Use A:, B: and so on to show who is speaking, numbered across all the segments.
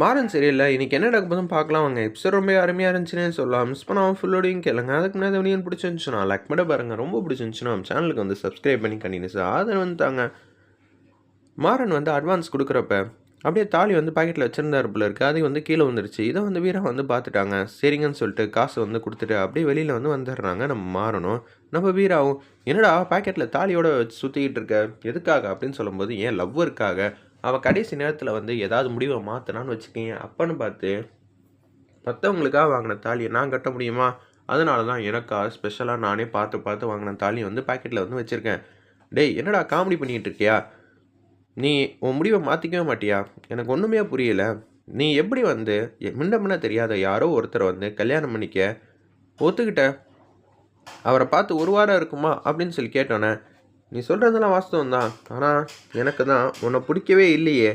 A: மாறன் சரியில்லை இன்னைக்கு என்ன நடக்க போதும் பார்க்கலாம் வாங்க. எபிசோட் ரொம்ப அருமையாக இருந்துச்சுன்னே சொல்லலாம். மிஸ் பண்ணாமல் ஃபுல்லோடையும் கேளுங்க. அதுக்கு முன்னாடி வீடியோ பிடிச்சிருந்துச்சுன்னா லைக் பண்ண பாருங்க. ரொம்ப பிடிச்சிருந்துச்சுன்னா நம்ம சேனலுக்கு வந்து சப்ஸ்கிரைப் பண்ணி கண்டினியூஸ் ஆதரவு வந்து தாங்க. மாறன் வந்து அட்வான்ஸ் கொடுக்குறப்ப அப்படியே தாலி வந்து பாக்கெட்டில் வச்சிருந்தாரு போல இருக்குது அது வந்து கீழே வந்துருச்சு இதை வந்து வீரா வந்து பார்த்துட்டாங்க. சரிங்கன்னு சொல்லிட்டு காசு வந்து கொடுத்துட்டு அப்படியே வெளியில் வந்து வந்துடுறாங்க நம்ம மாறணும் நம்ம வீராவும் என்னடா பாக்கெட்டில் தாலியோட சுற்றிக்கிட்டு இருக்க? எதுக்காக? அப்படின்னு சொல்லும்போது ஏன் லவ்வருக்காக அவள் கடைசி நேரத்தில் வந்து ஏதாவது முடிவை மாற்றினான்னு வச்சுக்கோங்க அப்பன்னு பார்த்து மற்றவங்களுக்காக வாங்கின தாலியை நான் கட்ட முடியுமா? அதனால தான் எனக்கா ஸ்பெஷலாக நானே பார்த்து பார்த்து வாங்கின தாலியை வந்து பாக்கெட்டில் வந்து வச்சுருக்கேன். டேய் என்னடா காமெடி பண்ணிகிட்டு இருக்கியா? நீ உன் முடிவை மாற்றிக்கவே மாட்டியா? எனக்கு ஒன்றுமே புரியல. நீ எப்படி வந்து எ- முன்ன முன்ன தெரியாத யாரோ ஒருத்தரை வந்து கல்யாணம் பண்ணிக்க? ஒத்துக்கிட்ட? அவரை பார்த்து ஒரு வாரம் இருக்குமா? அப்படின்னு சொல்லி கேட்டோன்னே நீ சொல்கிறதெல்லாம் வாஸ்தவம் தான் ஆனால் எனக்கு தான் உன்னை பிடிக்கவே இல்லையே.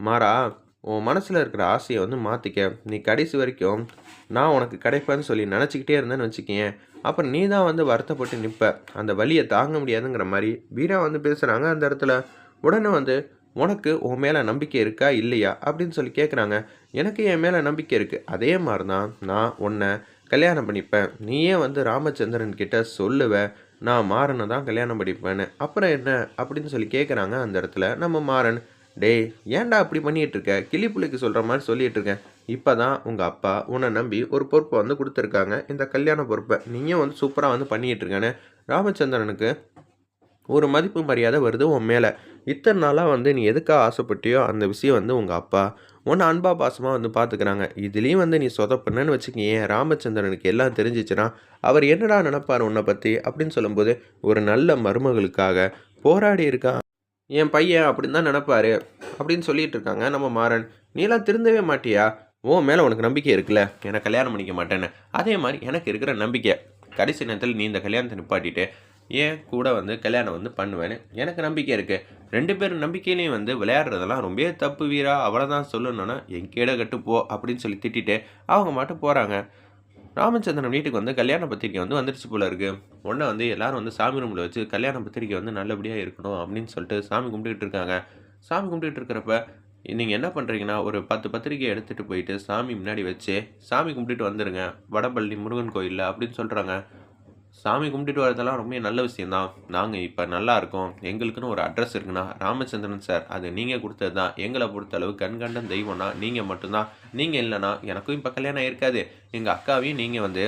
A: மாறா உன் மனசில் இருக்கிற ஆசையை வந்து மாற்றிக்க நீ கடைசி வரைக்கும் நான் உனக்கு கிடைப்பேன்னு சொல்லி நினச்சிக்கிட்டே இருந்தேன்னு வச்சுக்கேன் அப்புறம் நீ தான் வந்து வருத்தப்பட்டு நிற்ப அந்த வழியை தாங்க முடியாதுங்கிற மாதிரி வீரா வந்து பேசுகிறாங்க அந்த இடத்துல. உடனே வந்து உனக்கு உன் மேலே நம்பிக்கை இருக்கா இல்லையா? அப்படின்னு சொல்லி கேட்குறாங்க எனக்கு என் மேலே நம்பிக்கை இருக்குது அதே மாதிரி தான் நான் உன்னை கல்யாணம் பண்ணிப்பேன். நீயே வந்து ராமச்சந்திரன் கிட்ட சொல்லுவ. நான் மாறனை தான் கல்யாணம் படிப்பேன் அப்புறம் என்ன? அப்படின்னு சொல்லி கேட்குறாங்க அந்த இடத்துல. நம்ம மாறன் டேய் ஏன்டா அப்படி பண்ணிகிட்ருக்க இருக்க சொல்கிற மாதிரி சொல்லிகிட்ருக்கேன் இருக்கேன் இப்போ தான் உங்கள் அப்பா உன்னை நம்பி ஒரு பொறுப்பை வந்து கொடுத்துருக்காங்க. இந்த கல்யாண பொறுப்பை நீயும் வந்து சூப்பராக வந்து பண்ணிட்டு ராமச்சந்திரனுக்கு ஒரு மதிப்பு மரியாதை வருது உன் மேலே. இத்தனை நாளாக வந்து நீ எதுக்காக ஆசைப்பட்டியோ அந்த விஷயம் வந்து உங்கள் அப்பா உன்னை அன்பா பாசமாக வந்து பார்த்துக்கிறாங்க இதுலேயும் வந்து நீ சொதப்பண்ணன்னு வச்சுக்கேன் ராமச்சந்திரனுக்கு எல்லாம் தெரிஞ்சிச்சுன்னா அவர் என்னடா நினப்பார் உன்னை பற்றி அப்படின்னு சொல்லும்போது ஒரு நல்ல மருமகளுக்காக போராடி இருக்கான் என் பையன் அப்படின்னு தான் நினப்பாரு அப்படின்னு சொல்லிட்டு இருக்காங்க நம்ம மாறன். நீலாம் திருந்தவே மாட்டியா? உன் மேலே உனக்கு நம்பிக்கை இருக்குல்ல? என்னை கல்யாணம் பண்ணிக்க மாட்டேன்னு. அதே மாதிரி எனக்கு இருக்கிற நம்பிக்கை. கடைசி நேரத்தில் நீ இந்த கல்யாணத்தை நிப்பாட்டிட்டு ஏன் கூட வந்து கல்யாணம் வந்து பண்ணுவேன்னு எனக்கு நம்பிக்கை இருக்குது ரெண்டு பேரும் நம்பிக்கையிலையும் வந்து விளையாடுறதெல்லாம் ரொம்ப தப்பு வீரா அவ்வளோதான் சொல்லணும்னா என் கீழே கட்டு போ அப்படின்னு சொல்லி திட்டிட்டு அவங்க மட்டும் போகிறாங்க ராமச்சந்திரன் வீட்டுக்கு வந்து கல்யாண பத்திரிக்கை வந்து வந்துருச்சு போல இருக்குது உடனே வந்து எல்லாரும் வந்து சாமி ரூமில் வச்சு கல்யாண பத்திரிக்கை வந்து நல்லபடியாக இருக்கணும் அப்படின்னு சொல்லிட்டு சாமி கும்பிட்டுட்டு இருக்காங்க. சாமி கும்பிட்டுட்டு இருக்கிறப்ப நீங்கள் என்ன பண்ணுறீங்கன்னா ஒரு பத்து பத்திரிக்கை எடுத்துகிட்டு போயிட்டு சாமி முன்னாடி வச்சு சாமி கும்பிட்டுட்டு வந்துடுங்க வடபள்ளி முருகன் கோயிலில் அப்படின்னு சொல்கிறாங்க சாமி கும்பிட்டுட்டு வரதெல்லாம் ரொம்ப நல்ல விஷயந்தான் நாங்கள் இப்போ நல்லா இருக்கோம். எங்களுக்குன்னு ஒரு அட்ரஸ் இருக்குண்ணா ராமச்சந்திரன் சார் அது நீங்கள் கொடுத்தது தான். எங்களை பொறுத்தளவு கண்கண்டன் தெய்வம்னா நீங்கள் மட்டும்தான். நீங்கள் இல்லைனா எனக்கும் இப்போ கல்யாணம் இருக்காது எங்கள் அக்காவையும் நீங்கள் வந்து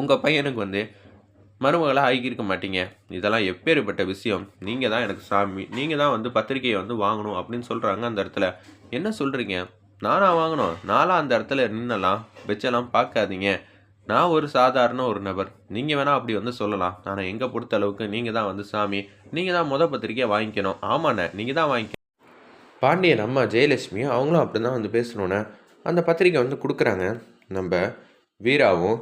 A: உங்கள் பையனுக்கு வந்து மருமகளாக ஆகியிருக்க மாட்டீங்க. இதெல்லாம் எப்பேற்பட்ட விஷயம். நீங்கள் தான் எனக்கு சாமி நீங்கள் தான் வந்து பத்திரிக்கையை வந்து வாங்கணும் அப்படின்னு சொல்கிறாங்க அந்த இடத்துல. என்ன சொல்கிறீங்க நானாக வாங்கணும். நானாக அந்த இடத்துல நின்னலாம் வச்செல்லாம் பார்க்காதீங்க. நான் ஒரு சாதாரண ஒரு நபர். நீங்கள் வேணால் அப்படி வந்து சொல்லலாம். ஆனால் எங்கே பொறுத்த அளவுக்கு நீங்கள் தான் வந்து சாமி. நீங்கள் தான் முத பத்திரிக்கையை வாங்கிக்கணும். ஆமாண்ணே நீங்கள் தான் வாங்கிக்கணும் பாண்டியன் அம்மா ஜெயலட்சுமி அவங்களும் அப்படி தான் வந்து பேசணுன்னே அந்த பத்திரிக்கை வந்து கொடுக்குறாங்க. நம்ம வீராவும்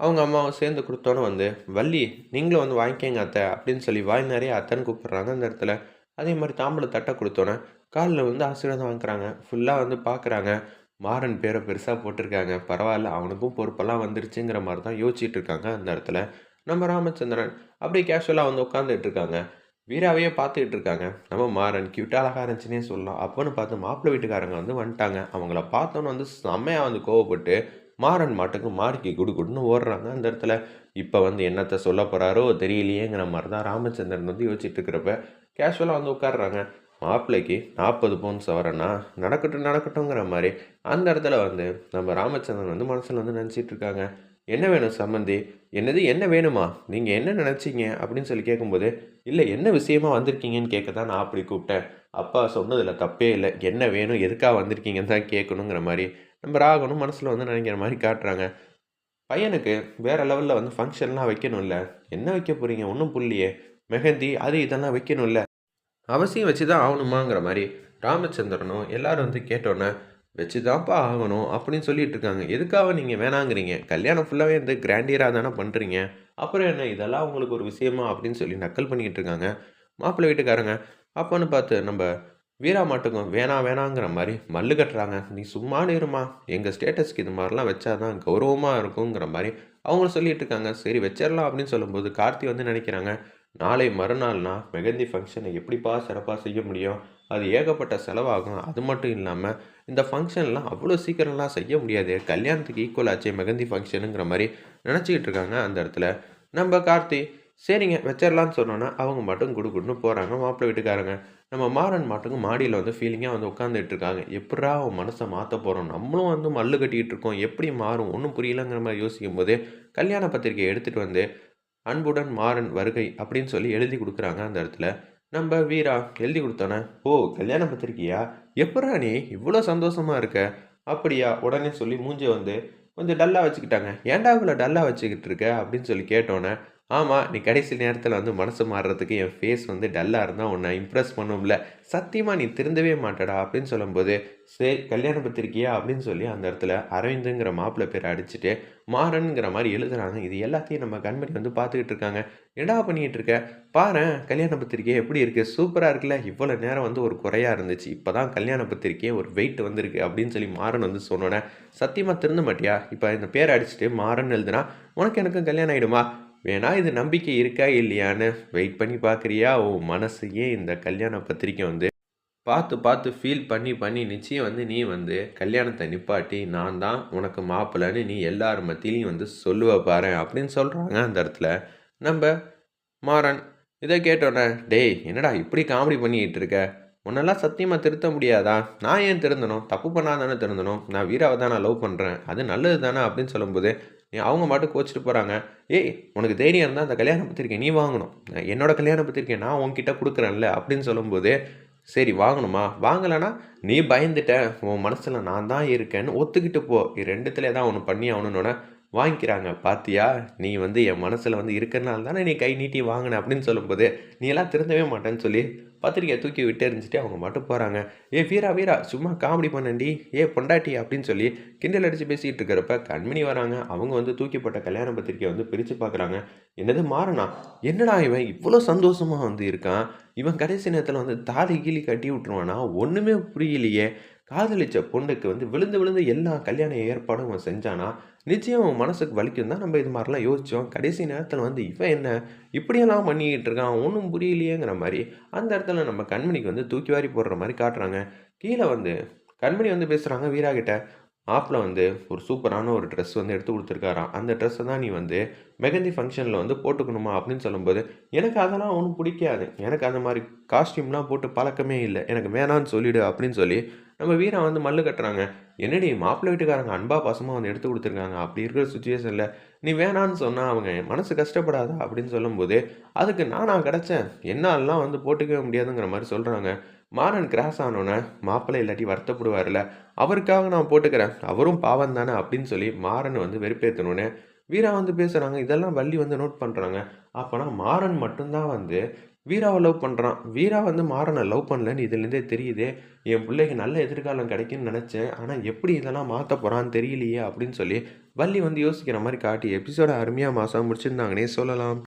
A: அவங்க அம்மாவும் சேர்ந்து கொடுத்தோன்னே வந்து வள்ளி நீங்களும் வந்து வாங்கிக்கங்க அத்தை அப்படின்னு சொல்லி வாய் நிறைய அத்தைன்னு கூப்பிட்றாங்க அந்த இடத்துல. அதே மாதிரி தாம்பளை தட்டை கொடுத்தோன்னே காலில் வந்து ஆசீர்வாதம் வாங்குறாங்க. ஃபுல்லாக வந்து பார்க்குறாங்க மாறன் பேரை பெருசாக போட்டிருக்காங்க. பரவாயில்ல அவனுக்கும் பொறுப்பெல்லாம் வந்துருச்சுங்கிற மாதிரி தான் யோசிச்சுட்டு இருக்காங்க அந்த இடத்துல. நம்ம ராமச்சந்திரன் அப்படியே கேஷுவலாக வந்து உட்காந்துட்டு இருக்காங்க. வீராவையே பார்த்துக்கிட்டு இருக்காங்க. நம்ம மாறன் கியூட்டாக அழகாக இருந்துச்சுன்னே சொல்லலாம். அப்போன்னு பார்த்து மாப்பிள்ளை வீட்டுக்காரங்க வந்து வந்துட்டாங்க. அவங்கள பார்த்தோன்னு வந்து செம்மையாக வந்து கோவப்பட்டு மாறன் மாட்டுக்கு மாறிக்கி குடு குடுன்னு ஓடுறாங்க அந்த இடத்துல. இப்போ வந்து என்னத்தை சொல்ல போகிறாரோ தெரியலையேங்கிற மாதிரி தான் ராமச்சந்திரன் வந்து யோசிச்சுட்டு இருக்கிறப்ப கேஷுவலாக வந்து உட்காடுறாங்க மாப்பிள்ளைக்கு நாற்பது பவுன் சவரனா நடக்கட்டும் நடக்கட்டுங்கிற மாதிரி அந்த இடத்துல வந்து நம்ம ராமச்சந்திரன் வந்து மனசில் வந்து நினச்சிட்டு இருக்காங்க. என்ன வேணும் சம்மந்தி? என்னது என்ன வேணுமா? நீங்கள் என்ன நினச்சிங்க? அப்படின்னு சொல்லி கேட்கும்போது இல்லை என்ன விஷயமா வந்திருக்கீங்கன்னு கேட்க தான் நான் அப்படி கூப்பிட்டேன். அப்பா சொன்னதில் தப்பே இல்லை. என்ன வேணும் எதுக்காக வந்திருக்கீங்கன்னு தான் கேட்கணுங்கிற மாதிரி நம்ம ராகணும் மனசில் வந்து நினைக்கிற மாதிரி காட்டுறாங்க. பையனுக்கு வேறு லெவலில் வந்து ஃபங்க்ஷன்லாம் வைக்கணும்ல. என்ன வைக்க போகிறீங்க ஒன்றும் புள்ளியே மெஹந்தி அது இதெல்லாம் வைக்கணும்ல. அவசியம் வச்சு தான் ஆகணுமாங்கிற மாதிரி ராமச்சந்திரனும் எல்லாரும் வந்து கேட்டோன்னே வச்சு தான்ப்பா ஆகணும் அப்படின்னு சொல்லிட்டு இருக்காங்க. எதுக்காக நீங்கள் வேணாங்கிறீங்க? கல்யாணம் ஃபுல்லாகவே வந்து கிராண்டியராக தானே பண்ணுறீங்க அப்புறம் என்ன? இதெல்லாம் உங்களுக்கு ஒரு விஷயமா? அப்படின்னு சொல்லி நக்கல் பண்ணிக்கிட்டு இருக்காங்க. மாப்பிள்ளை வீட்டுக்காரங்க அப்போன்னு பார்த்து நம்ம வீரா மாட்டுக்கும் வேணாம் வேணாங்கிற மாதிரி மல்லு கட்டுறாங்க. நீ சும்மா இருமா. எங்கள் ஸ்டேட்டஸ்க்கு இது மாதிரிலாம் வச்சாதான் கௌரவமாக இருக்குங்கிற மாதிரி அவங்களும் சொல்லிட்டு இருக்காங்க. சரி வச்சிடலாம் அப்படின்னு சொல்லும்போது கார்த்தி வந்து நினைக்கிறாங்க நாளை மறுநாள்னா மெகந்தி ஃபங்க்ஷனை எப்படிப்பா சிறப்பாக செய்ய முடியும்? அது ஏகப்பட்ட செலவாகும். அது மட்டும் இல்லாமல் இந்த ஃபங்க்ஷன்லாம் அவ்வளோ சீக்கிரம்லாம் செய்ய முடியாது. கல்யாணத்துக்கு ஈக்குவல் ஆச்சு மெகந்தி ஃபங்க்ஷனுங்கிற மாதிரி நினச்சிக்கிட்டு இருக்காங்க அந்த இடத்துல. நம்ம கார்த்தி சரிங்க வச்சிடலான்னு சொன்னோன்னா அவங்க மட்டும் குடுக்குன்னு போகிறாங்க மாப்பிள்ளை வீட்டுக்காரங்க நம்ம மாறன் மாட்டுக்கும் மாடியில் வந்து ஃபீலிங்காக வந்து உட்காந்துட்டு இருக்காங்க. எப்படா அவன் மனசை மாற்ற போகிறோம் நம்மளும் வந்து மல்லு கட்டிக்கிட்டு இருக்கோம். எப்படி மாறும்? ஒன்றும் புரியலங்கிற மாதிரி யோசிக்கும் போது கல்யாண பத்திரிக்கை எடுத்துகிட்டு வந்து அன்புடன் மாறன் வருகை அப்படின்னு சொல்லி எழுதி கொடுக்குறாங்க அந்த இடத்துல. நம்ம வீரா எழுதி கொடுத்தோன்னே ஓ கல்யாண பத்திரிக்கையா? எப்படா நீ இவ்வளோ சந்தோஷமாக இருக்க? அப்படியா உடனே சொல்லி மூஞ்சி வந்து கொஞ்சம் டல்லாக வச்சுக்கிட்டாங்க. ஏன்டா இவ்வளோ டல்லாக வச்சுக்கிட்டு இருக்க? அப்படின்னு சொல்லி கேட்டோன்னே ஆமாம் நீ கடைசி நேரத்தில் வந்து மனசு மாறுறதுக்கு என் ஃபேஸ் வந்து டல்லாக இருந்தால் உன்னை இம்ப்ரெஸ் பண்ணும்ல. சத்தியமாக நீ திருந்தவே மாட்டடா அப்படின்னு சொல்லும்போது சரி கல்யாண பத்திரிக்கையா? அப்படின்னு சொல்லி அந்த இடத்துல அரவிந்துங்கிற மாப்பிள்ளை பேரை அடிச்சுட்டு மாறனுங்கிற மாதிரி எழுதுறாங்க. இது எல்லாத்தையும் நம்ம கண்மணி வந்து பார்த்துக்கிட்டு இருக்காங்க. என்னடா பண்ணிக்கிட்டு இருக்க? பாரு கல்யாண பத்திரிக்கை எப்படி இருக்குது சூப்பராக இருக்குல்ல. இவ்வளோ நேரம் வந்து ஒரு குறையாக இருந்துச்சு. இப்போ தான் கல்யாண பத்திரிக்கையே ஒரு வெயிட் வந்திருக்கு. அப்படின்னு சொல்லி மாறன் வந்து சொன்னோன்னே சத்தியமாக திருந்த மாட்டியா? இப்போ இந்த பேரை அடிச்சுட்டு மாறன் எழுதுனா உனக்கு எனக்கும் கல்யாணம் ஆகிடுமா வேணா இது நம்பிக்கை இருக்கா இல்லையான்னு வெயிட் பண்ணி பார்க்குறியா உன் மனசையே இந்த கல்யாண பத்திரிக்கை வந்து பார்த்து பார்த்து ஃபீல் பண்ணி பண்ணி நிச்சயம் வந்து நீ வந்து கல்யாணத்தை நிப்பாட்டி நான் தான் உனக்கு மாப்பிள்ளைன்னு நீ எல்லார் மத்தியிலையும் வந்து சொல்லுவ பாரு அப்படின்னு சொல்கிறாங்க அந்த இடத்துல. நம்ம மாறன் இதை கேட்டோன்னே டேய் என்னடா இப்படி காமெடி பண்ணிக்கிட்டு இருக்க? உன்னெல்லாம் சத்தியமாக திருத்த முடியாதா? நான் ஏன் திருந்தணும்? தப்பு பண்ணாதானே திருந்தணும்? நான் வீராவை தான் நான் லவ் பண்ணுறேன் அது நல்லது தானே அப்படின்னு சொல்லும்போது அவங்க மட்டும் கோச்சிட்டு போகிறாங்க ஏய் உனக்கு தைரியம் இருந்தால் அந்த கல்யாணம் பத்திரிக்கை நீ வாங்கணும். என்னோட கல்யாணம் பத்திரிக்கை நான் உன்கிட்ட கொடுக்குறேன்ல அப்படின்னு சொல்லும்போது சரி வாங்கணுமா? வாங்கலைன்னா நீ பயந்துட்ட. உன் மனசில் நான் தான் இருக்கேன்னு ஒத்துக்கிட்டு போ. இது ரெண்டுத்துல தான் ஒன்று பண்ணி ஆகணுன்னொன்னே வாங்கிக்கிறாங்க பாத்தியா நீ வந்து என் மனசில் வந்து இருக்கிறனால தானே நீ கை நீட்டி வாங்கின? அப்படின்னு சொல்லும்போது நீ எல்லாம் திருந்தவே மாட்டேன்னு சொல்லி பத்திரிக்கையை தூக்கி விட்டு எறிஞ்சிட்டு அவங்க மட்டும் போகிறாங்க ஏ வீரா வீரா சும்மா காமெடி பண்ணண்டி ஏ பொண்டாட்டி அப்படின்னு சொல்லி கிண்டல் அடித்து பேசிகிட்டு இருக்கிறப்ப கண்மணி வராங்க. அவங்க வந்து தூக்கிப்பட்ட கல்யாண பத்திரிக்கையை வந்து பிரித்து பார்க்குறாங்க என்னது மாறனா? என்னடா இவன் இவ்வளோ சந்தோஷமாக வந்து இருக்கான்? இவன் கடைசி நேரத்தில் வந்து தாலி கீழி கட்டி விட்டுருவானா? ஒன்றுமே புரியலையே. காதலிச்ச பொண்ணுக்கு வந்து விழுந்து விழுந்து எல்லா கல்யாண ஏற்பாடும் அவன் செஞ்சானா? நிச்சயம் அவன் மனசுக்கு வலிக்கும் தான் நம்ம இது மாதிரிலாம் யோசித்தோம் கடைசி நேரத்தில் வந்து இவன் என்ன? இப்படியெல்லாம் பண்ணிக்கிட்டு இருக்கான் ஒன்றும் புரியலையேங்கிற மாதிரி அந்த இடத்துல நம்ம கண்மணிக்கு வந்து தூக்கி வாரி போடுற மாதிரி காட்டுறாங்க. கீழே வந்து கண்மணி வந்து பேசுகிறாங்க வீரா கிட்ட ஆப்பில் வந்து ஒரு சூப்பரான ஒரு ட்ரெஸ் வந்து எடுத்து கொடுத்துருக்காராம். அந்த ட்ரெஸ்ஸை தான் நீ வந்து மெகந்தி ஃபங்க்ஷனில் வந்து போட்டுக்கணுமா அப்படின்னு சொல்லும்போது எனக்கு அதெல்லாம் ஒன்றும் பிடிக்காது. எனக்கு அந்த மாதிரி காஸ்டியூம்லாம் போட்டு பழக்கமே இல்லை. எனக்கு வேணான்னு சொல்லிடு அப்படின்னு சொல்லி நம்ம வீரா வந்து மல்லு கட்டுறாங்க. என்னடி மாப்பிள்ளை வீட்டுக்காரங்க அன்பா பாசமாக வந்து எடுத்து கொடுத்துருக்காங்க. அப்படி இருக்கிற சுச்சுவேஷனில் நீ வேணான்னு சொன்னால் அவங்க மனசு கஷ்டப்படாதா அப்படின்னு சொல்லும்போது அதுக்கு நானா கிடச்சேன். என்னாலலாம் வந்து போட்டுக்கவே முடியாதுங்கிற மாதிரி சொல்கிறாங்க மாறன் கிராஸ் ஆனோன்னே மாப்பிள்ளை இல்லாட்டி வருத்தப்படுவார்ல அவருக்காக நான் போட்டுக்கிறேன் அவரும் பாவம் தானே அப்படின்னு சொல்லி மாறன் வந்து வெறுப்பேற்றணுன்னு வீரா வந்து பேசுகிறாங்க இதெல்லாம் வள்ளி வந்து நோட் பண்ணுறாங்க அப்போனா மாறன் மட்டும்தான் வந்து வீராவை லவ் பண்ணுறான் வீரா வந்து மாறனை லவ் பண்ணலன்னு இதுலேருந்தே தெரியுதே என் பிள்ளைக்கு நல்ல எதிர்காலம் கிடைக்கும்னு நினச்சேன் ஆனால் எப்படி இதெல்லாம் மாற்ற போகிறான்னு தெரியலையே அப்படின்னு சொல்லி வள்ளி வந்து யோசிக்கிற மாதிரி காட்டி எபிசோட அருமையாக மாதம் முடிச்சிருந்தாங்கன்னே சொல்லலாம்.